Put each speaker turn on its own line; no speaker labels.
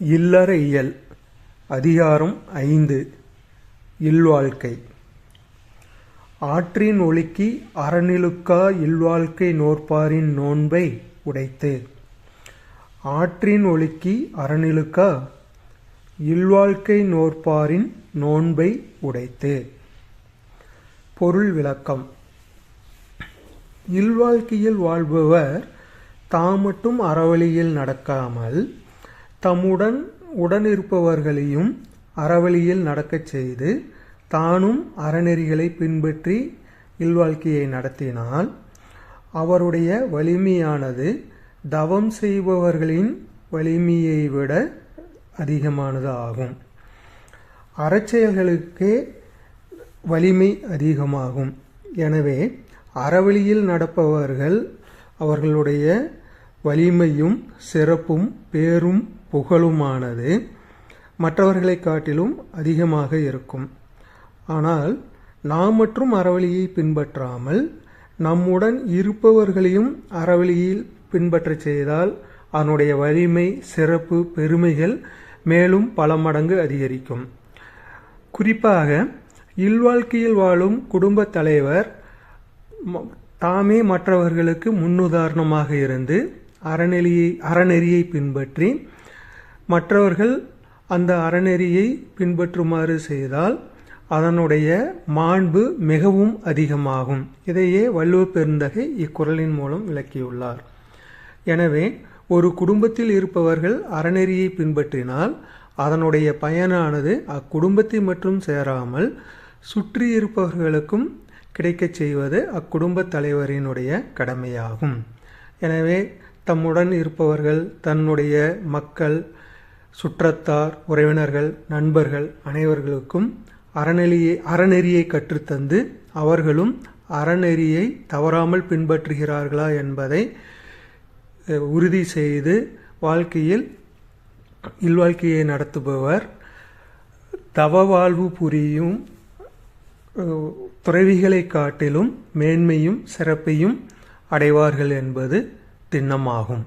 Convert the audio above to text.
இல்லற இயல். அதிகாரம் ஐந்து. இல்வாழ்க்கை. ஆற்றின் ஒழுக்கி அறநிலுக்கா இல்வாழ்க்கை நோற்பாரின் நோன்பை உடைத்து. ஆற்றின் ஒழுக்கி அறநிலுக்கா இல்வாழ்க்கை நோற்பாரின் நோன்பை உடைத்து. பொருள் விளக்கம். இல்வாழ்க்கையில் வாழ்பவர் தாம் மட்டும் அறவழியில் நடக்காமல் தம்முடன் உடனிருப்பவர்களையும் அறவழியில் நடக்கச் செய்து தானும் அறநெறிகளை பின்பற்றி இல்வாழ்க்கையை நடத்தினால் அவருடைய வலிமையானது தவம் செய்பவர்களின் வலிமையை விட அதிகமானது ஆகும் அறச்செயல்களுக்கே வலிமை அதிகமாகும். எனவே அறவழியில் நடப்பவர்கள் அவர்களுடைய வலிமையும் சிறப்பும் பேரும் புகழுமானது மற்றவர்களை காட்டிலும் அதிகமாக இருக்கும். ஆனால் நாம் மற்றும் அறவழியை பின்பற்றாமல் நம்முடன் இருப்பவர்களையும் அறவழியில் பின்பற்றச் செய்தால் அதனுடைய வலிமை சிறப்பு பெருமைகள் மேலும் பல மடங்கு அதிகரிக்கும். குறிப்பாக இல்வாழ்க்கையில் வாழும் குடும்பத் தலைவர் தாமே மற்றவர்களுக்கு முன்னுதாரணமாக இருந்து அறநெறியை அறநெறியை பின்பற்றி மற்றவர்கள் அந்த அறநெறியை பின்பற்றுமாறு செய்தால் அதனுடைய மாண்பு மிகவும் அதிகமாகும். இதையே வள்ளுவ பெருந்தகை இக்குறளின் மூலம் விளக்கியுள்ளார். எனவே ஒரு குடும்பத்தில் இருப்பவர்கள் அறநெறியை பின்பற்றினால் அதனுடைய பயனானது அக்குடும்பத்தை மட்டும் சேராமல் சுற்றி இருப்பவர்களுக்கும் கிடைக்கச் செய்வது அக்குடும்பத் தலைவரினுடைய கடமையாகும். எனவே தம்முடன் இருப்பவர்கள் தன்னுடைய மக்கள் சுற்றத்தார் உறவினர்கள் நண்பர்கள் அனைவர்களுக்கும் அறநெறியை அறநெறியை கற்றுத்தந்து அவர்களும் அறநெறியை தவறாமல் பின்பற்றுகிறார்களா என்பதை உறுதி செய்து வாழ்க்கையில் இல்வாழ்க்கையை நடத்துபவர் தவ வாழ்வு புரியும் துறவிகளை காட்டிலும் மேன்மையும் சிறப்பையும் அடைவார்கள் என்பது तिन्नमाहुम